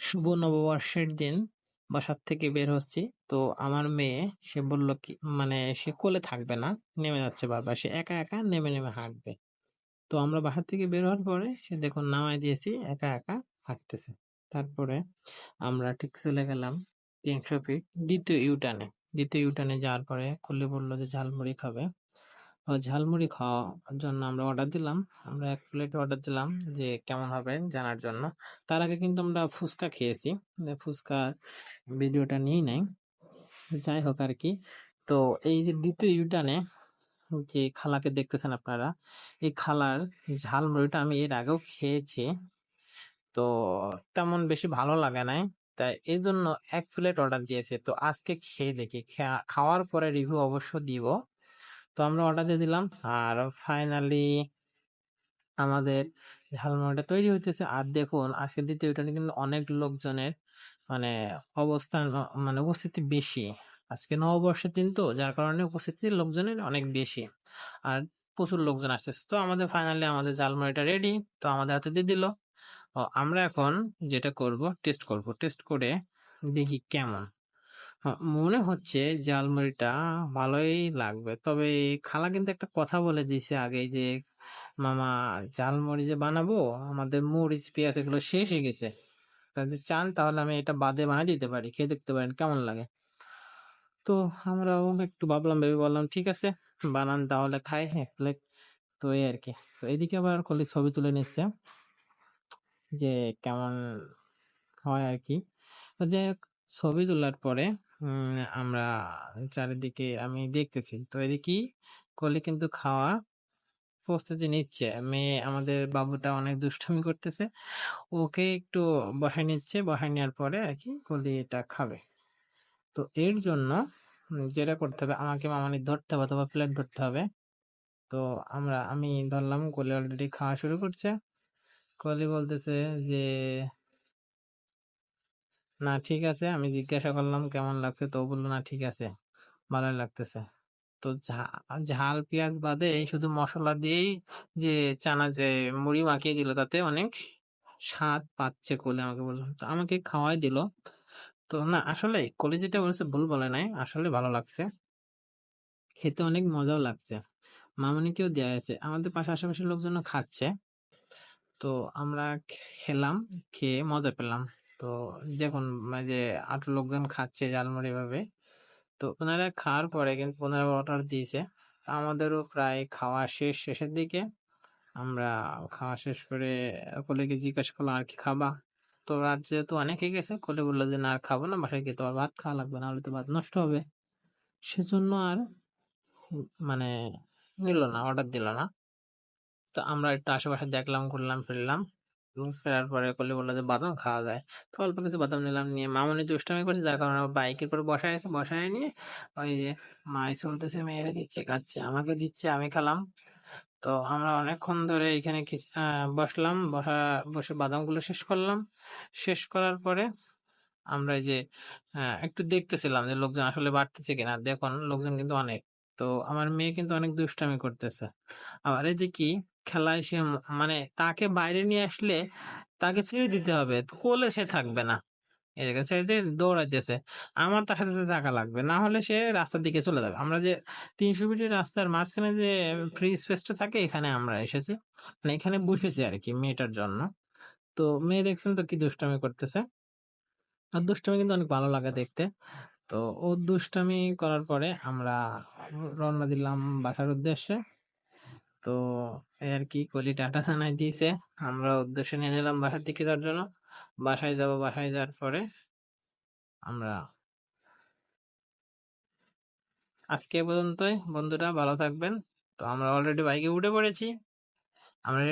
শুভ নববর্ষের দিন বাসার থেকে বের হচ্ছি। তো আমার মেয়ে, সে বলল কি মানে সে কোলে থাকবে না, নেমে যাচ্ছে বারবার। সে একা একা নেমে নেমে হাঁটবে। তো আমরা বাসার থেকে বের হওয়ার পরে সে দেখুন নামায় দিয়েছি, একা একা হাঁটতেছে। তারপরে আমরা ঠিক চলে গেলাম তিনশো ফিট দ্বিতীয় ইউটার্নে দ্বিতীয় ইউটার্নে যাওয়ার পরে খুলে বলল যে ঝালমুড়ি খাবে। ঝালমুড়ি খাওয়ার জন্য আমরা অর্ডার দিলাম। আমরা এক প্লেট অর্ডার দিলাম যে কেমন হবে জানার জন্য। তার আগে কিন্তু আমরা ফুচকা খেয়েছি। ফুচকার ভিডিওটা নিয়েই নাই। যাই হোক আর কি। তো এই যে দ্বিতীয় ইউটানে যে খালাকে দেখতেছেন আপনারা, এই খালার ঝালমুড়িটা আমি এর আগেও খেয়েছি। তো তেমন বেশি ভালো লাগে নাই। তাই এই জন্য এক প্লেট অর্ডার দিয়েছে। তো আজকে খেয়ে দেখি। খাওয়ার পরে রিভিউ অবশ্য দিব। তো আমরা অর্ডার দিয়ে দিলাম। আর ফাইনালি আমাদের ঝালমুড়িটা তৈরি হইতেছে। আর দেখুন, আজকে দ্বিতীয় এটা কিন্তু অনেক লোকজনের মানে অবস্থান মানে উপস্থিতি বেশি। আজকে নববর্ষের দিন তো, যার কারণে উপস্থিতি লোকজনের অনেক বেশি। আর প্রচুর লোকজন আসতেছে। তো আমাদের ফাইনালি আমাদের ঝালমুড়িটা রেডি তো আমাদের হাতে দিয়ে দিল। আমরা এখন যেটা করব টেস্ট করব। টেস্ট করে দেখি কেমন। মনে হচ্ছে জালমুড়িটা ভালোই লাগবে। তবে খালা কিন্তু একটা কথা বলে দিয়েছে আগে যে, মামা জালমুড়ি যে বানাবো, আমাদের মরিচ, পেঁয়াজ এগুলো শেষ হয়ে গেছে। যদি চান তাহলে আমি এটা বাদে বানিয়ে দিতে পারি, খেয়ে দেখতে পারেন কেমন লাগে। তো আমরাও একটু ভাবলাম, ভেবে বললাম, ঠিক আছে, বানান তাহলে, খাই, এক প্লেট। তো এই আর কি। তো এদিকে আবার কলি ছবি তুলে নিচ্ছে যে কেমন হয় আর কি। যে ছবি তোলার পরে আমরা চারিদিকে আমি দেখতেছি। তো এদিকে কলি কিন্তু খাওয়া প্রস্তুতি নিচ্ছে। মেয়ে আমাদের বাবুটা অনেক দুষ্টামি করতেছে। ওকে একটু বসাই নিচ্ছে। বসাই নেওয়ার পরে আর কি কলি এটা খাবে। তো এর জন্য যেটা করতে হবে, আমাকে মামানি ধরতে হবে অথবা প্লেট ধরতে হবে। তো আমরা, আমি ধরলাম, কলি অলরেডি খাওয়া শুরু করছে। কলি বলতেছে যে না, ঠিক আছে। আমি জিজ্ঞাসা করলাম, কেমন লাগছে? তো বলল, না, ঠিক আছে। ভালোই লাগতেছে। তো ঝাল, পেঁয়াজ বাদে শুধু মশলা দিয়েই যে চানা, যে মুড়ি মাখিয়ে দিল, তাতে অনেক স্বাদ পাচ্ছে কোলে আমাকে বলল। তো আমাকে খাওয়াই দিল। তো না, আসলে কোলে যেটা বলেছে ভুল বলে নাই, আসলে ভালো লাগছে। খেতে অনেক মজাও লাগছে। মামনিকেও দেওয়া আছে আমাদের পাশে আশেপাশের লোকজন খাচ্ছে। তো আমরা খেলাম, খেয়ে মজা পেলাম। তো দেখুন মানে যে আট লোকজন খাচ্ছে জালমুড়ি ভাবে, তো ওনারা খাওয়ার পরে কিন্তু ওনারা অর্ডার দিয়েছে। আমাদেরও প্রায় খাওয়া শেষ, শেষের দিকে। আমরা খাওয়া শেষ করে কলেকে জিজ্ঞাসা করলাম আর কি খাবা? তো রাত যেহেতু অনেক গেছে, কোলে বলল যে, না, আর খাব না, বাসায় গিয়ে তো আর ভাত খাওয়া লাগবে না হলে তো ভাত নষ্ট হবে। সেজন্য আর মানে নিল না অর্ডার দিল না। তো আমরা একটু আশেপাশে দেখলাম, ঘুরলাম, ফিরলাম। ফেরার পরে করলে বলল যে, বাদাম খাওয়া যায়। তো অল্প কিছু বাদাম নিলাম নিয়ে মামনি দুষ্টামি করছে, যার কারণে বাইকের পরে বসায় আছে বসায় নিয়ে ওই যে মাই চলতেছে মেয়েরা দিচ্ছে খাচ্ছে আমাকে দিচ্ছে, আমি খেলাম। তো আমরা অনেকক্ষণ ধরে এখানে বসলাম, বসা, বসে বাদামগুলো শেষ করলাম। শেষ করার পরে আমরা যে একটু দেখতেছিলাম যে লোকজন আসলে বাড়তেছে কিনা। দেখুন, লোকজন কিন্তু অনেক। তো আমার মেয়ে কিন্তু অনেক দুষ্টামি করতেছে। আবার এই যে কি, খেলায় সে মানে তাকে বাইরে নিয়ে আসলে তাকে ছেড়ে দিতে হবে। কোলে সে থাকবে না। এদিকে ছেড়ে দিয়ে দৌড়াইতেছে। আমার তার সাথে থাকা লাগবে। না হলে সে রাস্তার দিকে চলে যাবে। আমরা যে তিনশো ফিটের রাস্তার মাঝখানে যে ফ্রি স্পেসটা থাকে, এখানে আমরা এসেছি। মানে এখানে বসেছি আর কি মেয়েটার জন্য। তো মেয়ে দেখছেন তো কি দুষ্টামি করতেছে। আর দুষ্টামি কিন্তু অনেক ভালো লাগে দেখতে। তো ও দুষ্টামি করার পরে আমরা রওনা দিলাম বাসার উদ্দেশ্যে। তো আর কি, কলি টাটা জানাই দিয়েছে। আমরা উদ্দেশ্য নিয়ে নিলাম বাসার দিকে যাওয়ার জন্য। বাসায় যাব, বাসায় যাওয়ার পরে আমরা আজকে পর্যন্তই। বন্ধুরা, ভালো থাকবেন। তো আমরা অলরেডি বাইকে উঠে পড়েছি। আমরা